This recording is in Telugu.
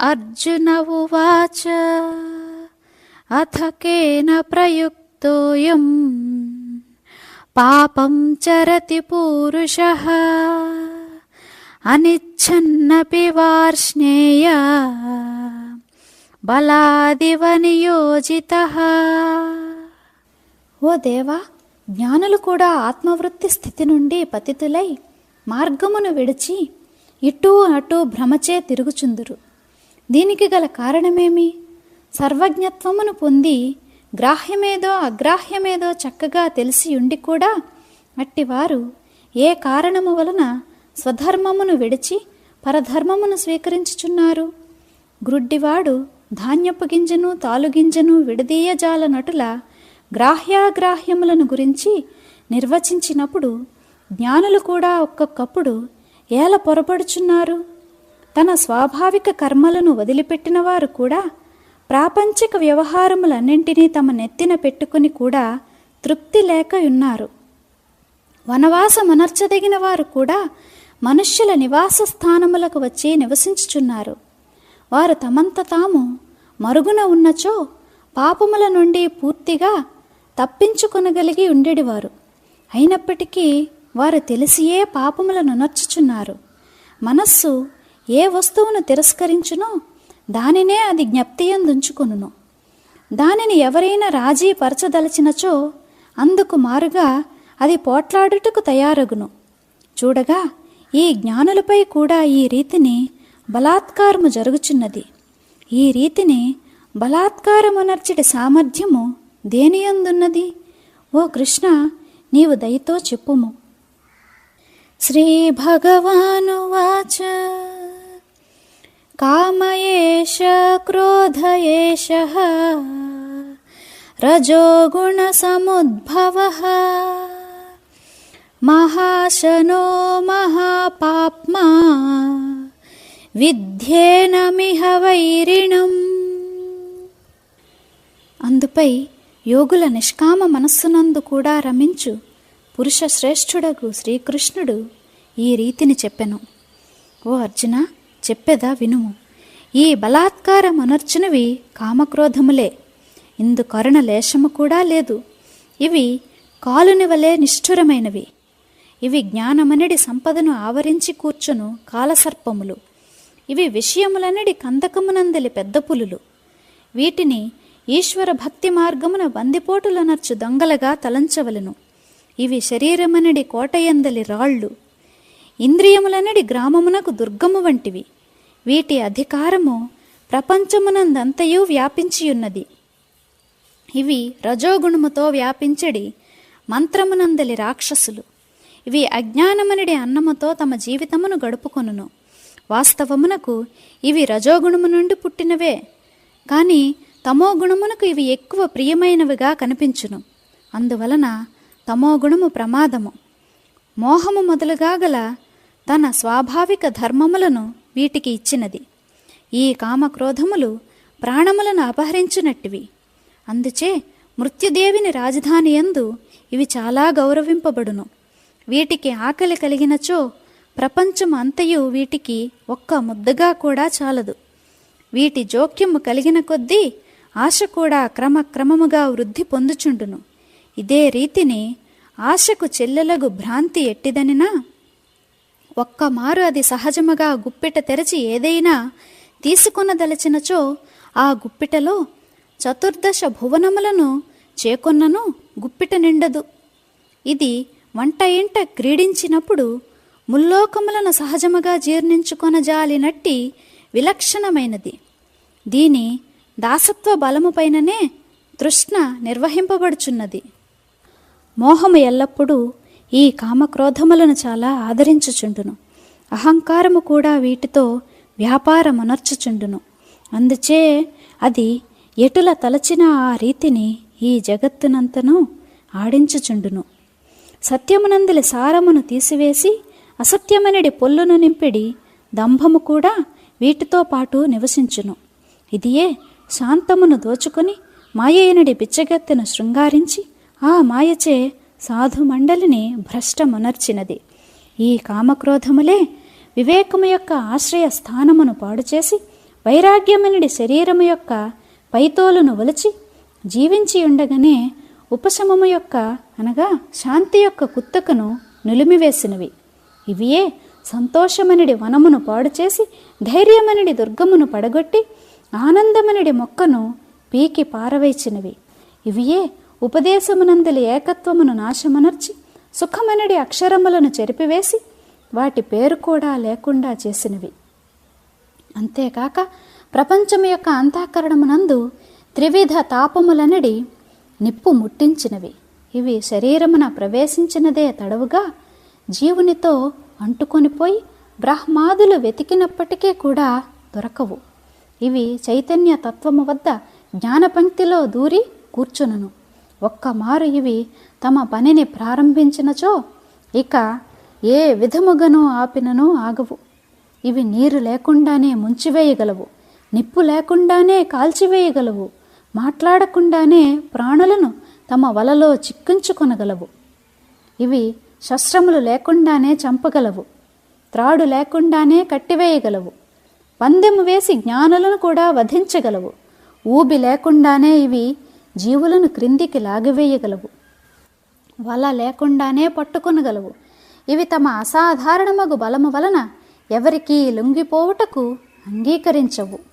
అర్జున ఉవాచ అథ కేన ప్రయుక్తోయం. పాపం చరతి పూరుష. అనిచ్ఛన్నపి వార్ష్ణేయ. బలాదివ నియోజిత ఓ దేవా జ్ఞానులు కూడా ఆత్మవృత్తి స్థితి నుండి పతితులై మార్గమును విడిచి ఇటూ అటూ భ్రమచే తిరుగుచుందురు. దీనికి గల కారణమేమి? సర్వజ్ఞత్వమును పొంది గ్రాహ్యమేదో అగ్రాహ్యమేదో చక్కగా తెలిసి ఉండి కూడా అట్టివారు ఏ కారణము వలన స్వధర్మమును విడిచి పరధర్మమును స్వీకరించుచున్నారు? గ్రుడ్డివాడు ధాన్యపు గింజను తాలుగింజను విడదీయజాల నటుల గ్రాహ్యాగ్రాహ్యములను గురించి నిర్వచించినప్పుడు జ్ఞానులు కూడా ఒక్కొక్కప్పుడు ఏల పొరపడుచున్నారు? తన స్వాభావిక కర్మలను వదిలిపెట్టిన వారు కూడా ప్రాపంచిక వ్యవహారములన్నింటినీ తమ నెత్తిన పెట్టుకుని కూడా తృప్తి లేక ఉన్నారు వనవాసమనర్చదగిన వారు కూడా మనుష్యుల నివాస స్థానములకు వచ్చి నివసించుచున్నారు. వారు తమంత తాము మరుగున ఉన్నచో పాపముల నుండి పూర్తిగా తప్పించుకొనగలిగి ఉండేవారు అయినప్పటికీ వారు తెలిసియే పాపములను నొచ్చుచున్నారు. మనస్సు ఏ వస్తువును తిరస్కరించునో దానినే అది జ్ఞప్తియందుంచుకొనును. దానిని ఎవరైనా రాజీ పరచదలచినచో అందుకు మారుగా అది పోట్లాడుటకు తయారగును. చూడగా ఈ జ్ఞానులపై కూడా ఈ రీతిని బలాత్కారము జరుగుచున్నది. ఈ రీతిని బలాత్కారమునర్చటి సామర్థ్యము దేనియందున్నది? ఓ కృష్ణ నీవు దయతో చెప్పుము. శ్రీ భగవాను వాచ కామయేష క్రోధయేష రజోగుణ సముద్భవ మహాశనో మహాపాప్మా విధ్యేనమిహ వైరిణం అందుపై యోగుల నిష్కామ మనస్సునందు కూడా రమించు పురుష శ్రేష్ఠుడగు శ్రీకృష్ణుడు ఈ రీతిని చెప్పెను. ఓ అర్జున చెప్పేదా వినుము. ఈ బలాత్కారమనర్చునవి కామక్రోధములే. ఇందు కరుణ లేశము కూడా లేదు. ఇవి కాలుని వలె నిష్ఠురమైనవి. ఇవి జ్ఞానమనడి సంపదను ఆవరించి కూర్చును కాలసర్పములు. ఇవి విషయములనడి కందకమునందలి పెద్ద పులులు వీటిని ఈశ్వర భక్తి మార్గమున బందిపోటులనర్చు దొంగలగా తలంచవలను. ఇవి శరీరమనడి కోటయందలి రాళ్ళు. ఇంద్రియములనడి గ్రామమునకు దుర్గము వంటివి. వీటి అధికారము ప్రపంచమునందంతయు వ్యాపించియున్నది. ఇవి రజోగుణముతో వ్యాపించడి మంత్రమునందలి రాక్షసులు. ఇవి అజ్ఞానమనడి అన్నముతో తమ జీవితమును గడుపుకొనును. వాస్తవమునకు ఇవి రజోగుణము నుండి పుట్టినవే. కానీ తమో గుణమునకు ఇవి ఎక్కువ ప్రియమైనవిగా కనిపించును. అందువలన తమో గుణము ప్రమాదము. మోహము మొదలుగా గల తన స్వాభావిక ధర్మములను వీటికి ఇచ్చినది. ఈ కామక్రోధములు ప్రాణములను అపహరించినట్టివి. అందుచే మృత్యుదేవిని రాజధాని యందు ఇవి చాలా గౌరవింపబడును. వీటికి ఆకలి కలిగినచో ప్రపంచం అంతయు వీటికి ఒక్క ముద్దగా కూడా చాలదు. వీటి జోక్యము కలిగిన కొద్దీ ఆశ కూడా క్రమక్రమముగా వృద్ధి పొందుచుండును. ఇదే రీతిని ఆశకు చెల్లెలగు భ్రాంతి ఎట్టిదనినా ఒక్కమారు అది సహజముగా గుప్పిట తెరచి ఏదైనా తీసుకొనదలచినచో ఆ గుప్పిటలో చతుర్దశ భువనములను చేకొన్నను గుప్పిట నిండదు. ఇది వంట ఇంట క్రీడించినప్పుడు ముల్లోకములను సహజముగా జీర్ణించుకొనజాలినట్టి విలక్షణమైనది. దీని దాసత్వ బలముపైననే తృష్ణ నిర్వహింపబడుచున్నది. మోహము ఎల్లప్పుడూ ఈ కామక్రోధములను చాలా ఆదరించుచుండును. అహంకారము కూడా వీటితో వ్యాపారమునర్చుచుండును. అందుచే అది ఎటుల తలచిన ఆ రీతిని ఈ జగత్తునంతను ఆడించుచుండును. సత్యమునందులి సారమును తీసివేసి అసత్యమనడి పొల్లును నింపిడి దంభము కూడా వీటితో పాటు నివసించును. ఇదియే శాంతమును దోచుకొని మాయైనడి బిచ్చగత్తెను శృంగారించి ఆ మాయచే సాధుమండలిని భ్రష్టమునర్చినది. ఈ కామక్రోధములే వివేకము యొక్క ఆశ్రయ స్థానమును పాడుచేసి వైరాగ్యమనిడి శరీరము యొక్క పైతోలును ఒలిచి జీవించి ఉండగానే ఉపశమము యొక్క అనగా శాంతి యొక్క కుత్తకను నులిమివేసినవి. ఇవియే సంతోషమనిడి వనమును పాడుచేసి ధైర్యమనిడి దుర్గమును పడగొట్టి ఆనందమనిడి మొక్కను పీకి పారవేచినవి. ఇవియే ఉపదేశమునందలి ఏకత్వమును నాశమనర్చి సుఖమనడి అక్షరములను చెరిపివేసి వాటి పేరు కూడా లేకుండా చేసినవి. అంతేకాక ప్రపంచము యొక్క అంతఃకరణమునందు త్రివిధ తాపములనడి నిప్పు ముట్టించినవి. ఇవి శరీరమున ప్రవేశించినదే తడవుగా జీవునితో అంటుకొనిపోయి బ్రహ్మాదులు వెతికినప్పటికీ కూడా దొరకవు. ఇవి చైతన్య తత్వము వద్ద జ్ఞానపంక్తిలో దూరి కూర్చునను. ఒక్కమారు ఇవి తమ పనిని ప్రారంభించినచో ఇక ఏ విధముగనూ ఆపినను ఆగవు. ఇవి నీరు లేకుండానే ముంచివేయగలవు నిప్పు లేకుండానే కాల్చివేయగలవు మాట్లాడకుండానే ప్రాణులను తమ వలలో చిక్కించుకొనగలవు. ఇవి శస్త్రములు లేకుండానే చంపగలవు త్రాడు లేకుండానే కట్టివేయగలవు పందెము వేసి జ్ఞానులను కూడా వధించగలవు. ఊబి లేకుండానే ఇవి జీవులను క్రిందికి లాగివేయగలవు. వల లేకుండానే పట్టుకొనగలవు. ఇవి తమ అసాధారణమగు బలము వలన ఎవరికీ లొంగిపోవుటకు అంగీకరించవు.